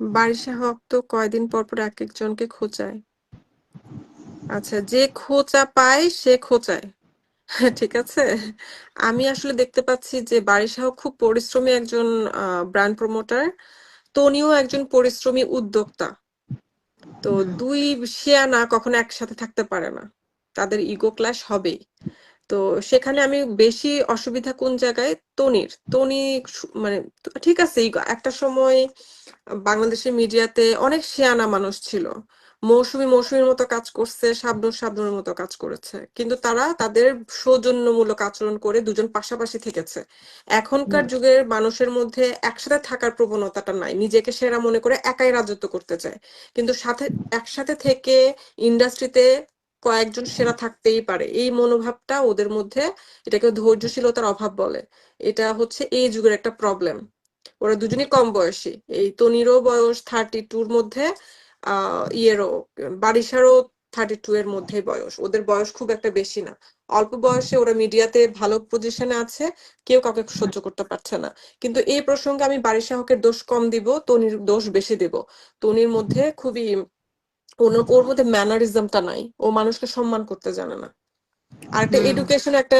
বারিশা হক তো কয়দিন পর পর এক একজনকে খোঁচায়। আচ্ছা যে খোঁচা পায়, সে খোঁচায়। ঠিক আছে? আমি আসলে দেখতে পাচ্ছি যে বারিশা হক খুব পরিশ্রমী একজন ব্র্যান্ড প্রমোটার তনিও একজন পরিশ্রমী উদ্যোক্তা। তো দুই শিয়ানা কখনো একসাথে থাকতে পারে না। তাদের ইগো ক্লাশ হবেই। তো সেখানে আমি বেশি অসুবিধা কোন জায়গায়? তনির। তনি মানে ঠিক আছে একটা সময় বাংলাদেশের মিডিয়াতে অনেক শেয়ানা মানুষ ছিল। মৌসুমী মৌসুমীর মতো কাজ করছে শাবনূর শাবনূরের মতো কাজ করেছে। কিন্তু তারা তাদের সৌজন্যমূলক আচরণ করে দুজন পাশাপাশি থেকেছে। এখনকার যুগের মানুষের মধ্যে একসাথে থাকার প্রবণতাটা নাই। নিজেকে সেরা মনে করে একাই রাজত্ব করতে চায়। কিন্তু সাথে একসাথে থেকে ইন্ডাস্ট্রিতে কয়েকজন সেরা থাকতেই পারে। এই মনোভাবটা ওদের মধ্যে এটাকে ধৈর্যশীলতার অভাব বলে। এটা হচ্ছে এই যুগের একটা প্রবলেম। ওরা দুজনই কম বয়সী। এই তনিরও বয়স থার্টি টুর মধ্যে ইয়েরও, বারিশারও থার্টি টু এর মধ্যে বয়স। ওদের বয়স খুব একটা বেশি না। অল্প বয়সে ওরা মিডিয়াতে ভালো পজিশনে আছে, কেউ কাউকে সহ্য করতে পারছে না। কিন্তু এই প্রসঙ্গে আমি বারিশা হকের দোষ কম দিব, তনির দোষ বেশি দিব। তনির মধ্যে খুবই, ওর মধ্যে ম্যানারিজমটা নাই। ও মানুষকে সম্মান করতে জানে না। আর একটা এডুকেশন একটা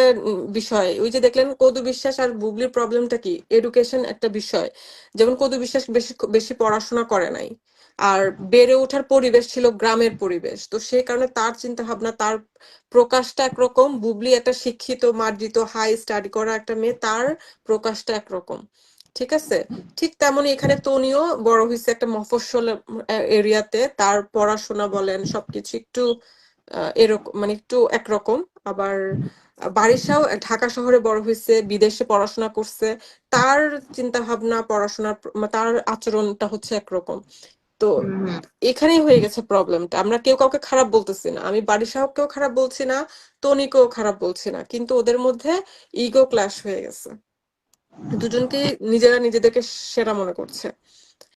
বিষয়। ওই যে দেখলেন কদু বিশ্বাস আর বুবলির প্রবলেমটা কি? এডুকেশন একটা বিষয়। যেমন কদু বিশ্বাস বেশি বেশি পড়াশোনা করে নাই। আর বেড়ে ওঠার পরিবেশ ছিল গ্রামের পরিবেশ। তো সেই কারণে তার চিন্তা ভাবনা তার প্রকাশটা একরকম। বুবলি একটা শিক্ষিত মার্জিত হাই স্টাডি করা একটা মেয়ে তার প্রকাশটা একরকম। ঠিক আছে? ঠিক তেমনই এখানে তনিও বড় হয়েছে একটা মফস্বল এরিয়াতে। তার পড়াশোনা বলেন সবকিছু একটু এরকম মানে একটু একরকম। আবার বারিশাও ঢাকা শহরে বড় হয়েছে বিদেশে পড়াশোনা করছে তার চিন্তা ভাবনা পড়াশোনার মানে তার আচরণটা হচ্ছে একরকম। তো। এখানেই হয়ে গেছে প্রবলেমটা। আমরা কেউ কাউকে খারাপ বলতেছি না। আমি বারিশাহকেও খারাপ বলছি না তনিকেও খারাপ বলছি না। কিন্তু ওদের মধ্যে ইগো ক্লাশ হয়ে গেছে। দুজনকে নিজেরা নিজেদেরকে সেরা মনে করছে।